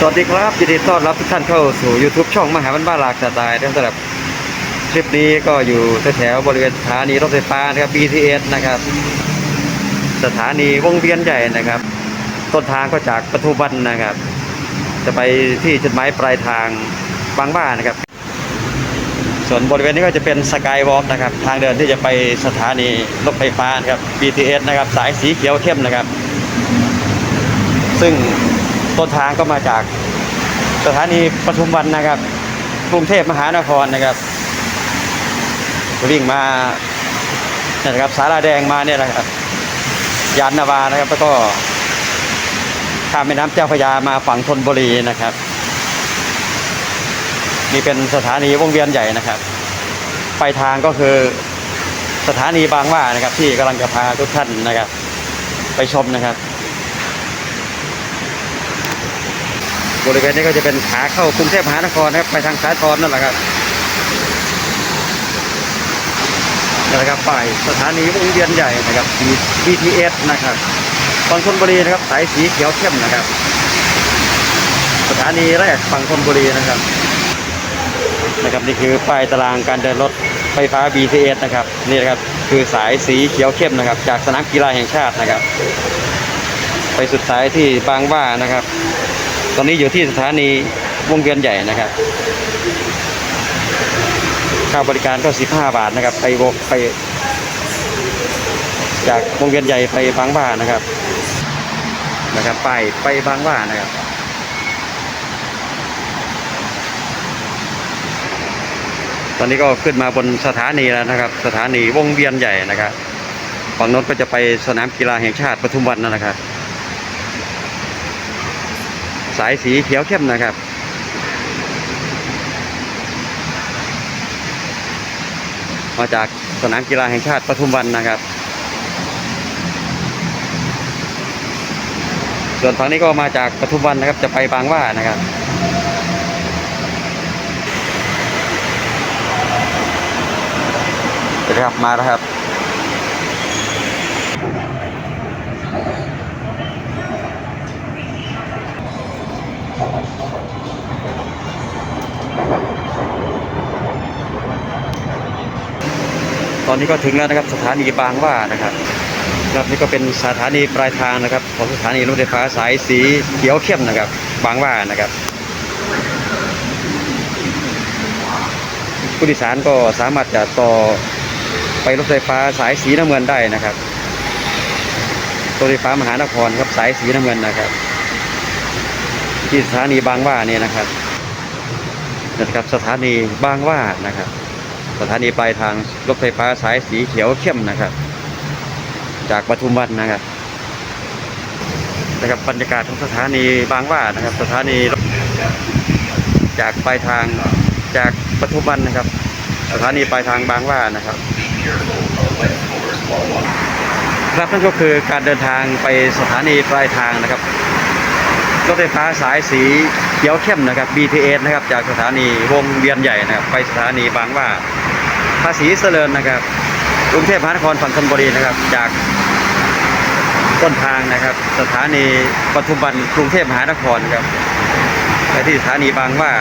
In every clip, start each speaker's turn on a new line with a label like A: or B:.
A: สวัสดีครับยินดีต้อนรับทุกท่านเข้าสู่ YouTube ช่องมหาบ้านบ้านหลากสไตล์นะครับสำหรับคลิปนี้ก็อยู่แถวบริเวณสถานีรถไฟฟ้านะครับ BTS นะครับ สถานีวงเวียนใหญ่นะครับ ต้นทางก็จากปทุมวันนะครับ จะไปที่จุดหมายปลายทางบางบ้านนะครับ ส่วนบริเวณนี้ก็จะเป็นสกายวอล์กนะครับ ทางเดินที่จะไปสถานีรถไฟฟ้านะครับ BTS นะครับ สายสีเขียวเข้มนะครับ ซึ่ง ต้นทางก็มาจากสถานีปทุมวันนะครับ กรุงเทพมหานครนะครับวิ่งมาเนี่ยนะครับสาราแดงมาเนี่ยนะครับยานนาวานะครับ แล้วก็ข้ามแม่น้ำเจ้าพระยามาฝั่งธนบุรีนะครับนี่เป็นสถานีวงเวียนใหญ่นะครับปลายทางก็คือสถานีบางว่านะครับ ที่กำลังจะพาทุกท่านนะครับ ไปชมนะครับ บริเวณนี้ก็จะเป็นขาเข้ากรุงเทพมหานครนะครับไปทางสายทรนั่นแหละครับนี่แหละครับป้ายสถานีวงเวียนใหญ่นะครับ BTS นะครับฝั่งธนบุรีนะครับสายสีเขียวเข้มนะครับ สถานีแรกฝั่งธนบุรีนะครับนะครับนี่คือป้ายตารางการเดินรถไฟฟ้า BTS นะครับนี่นะครับคือสายสีเขียวเข้มนะครับ จากสนามกีฬาแห่งชาตินะครับ ไปสุดสายที่บางว่านะครับ ตอนนี้อยู่ที่สถานีวงเวียนใหญ่นะครับ ค่าบริการก็ 15 บาทนะครับ ไปวกไป จากวงเวียนใหญ่ไปบางหว่านะครับ นะครับไปไปบางหว่านะครับตอนนี้ก็ขึ้นมาบนสถานีแล้วนะครับ สถานีวงเวียนใหญ่นะครับฝั่งน้นก็จะไปสนามกีฬาแห่งชาติปทุมวันนั่นแหละครับ สายสีเขียวเข้มนะครับ มาจากสนามกีฬาแห่งชาติปทุมวันนะครับ ส่วนฝั่งนี้ก็มาจากปทุมวันนะครับจะไปบางว่านะครับเดี๋ยวนะครับมาแล้วครับ ตอนนี้ก็ถึงแล้วนะครับ สถานีบางว่านะครับครับนี่ก็เป็นสถานีปลายทางนะครับ ของสถานีรถไฟฟ้าสายสีเขียวเข้มนะครับ บางว่านะครับ ผู้โดยสารก็สามารถจะต่อไปรถไฟฟ้าสายสีน้ำเงินได้นะครับรถไฟฟ้ามหานครครับสายสีน้ำเงินนะครับ ที่สถานีบางว่าเนี่ยนะครับนะครับสถานีบางว่านะครับ สถานีปลายทางรถไฟฟ้าสายสีเขียวเข้มนะครับ จากปทุมวันนะครับนะครับบรรยากาศของสถานีบางว่านะครับ สถานีรถจากปลายทางจากปทุมวันนะครับ สถานีปลายทางบางว่านะครับครับนั่นก็คือการเดินทางไปสถานีปลายทางนะครับรถไฟฟ้าสายสี ขียวเข้มนะครับ BTS นะครับ จากสถานีวงเวียนใหญ่นะครับ ไปสถานีบางว่าภาษีเสริญนะครับกรุงเทพมหานครฝั่งธนบุรีนะครับ จากต้นทางนะครับ สถานีปทุมวันกรุงเทพมหานครครับไปที่สถานีบางว่า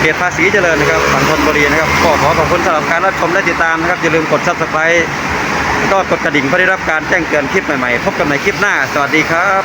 A: เขตภาษีเจริญนะครับฝั่งธนบุรีนะครับ ก็ขอขอบคุณสำหรับการรับชมและติดตามนะครับอย่าลืมกด subscribe แล้วก็กดกระดิ่งเพื่อได้รับการแจ้งเตือนคลิปใหม่ๆ พบกันใหม่คลิปหน้า สวัสดีครับ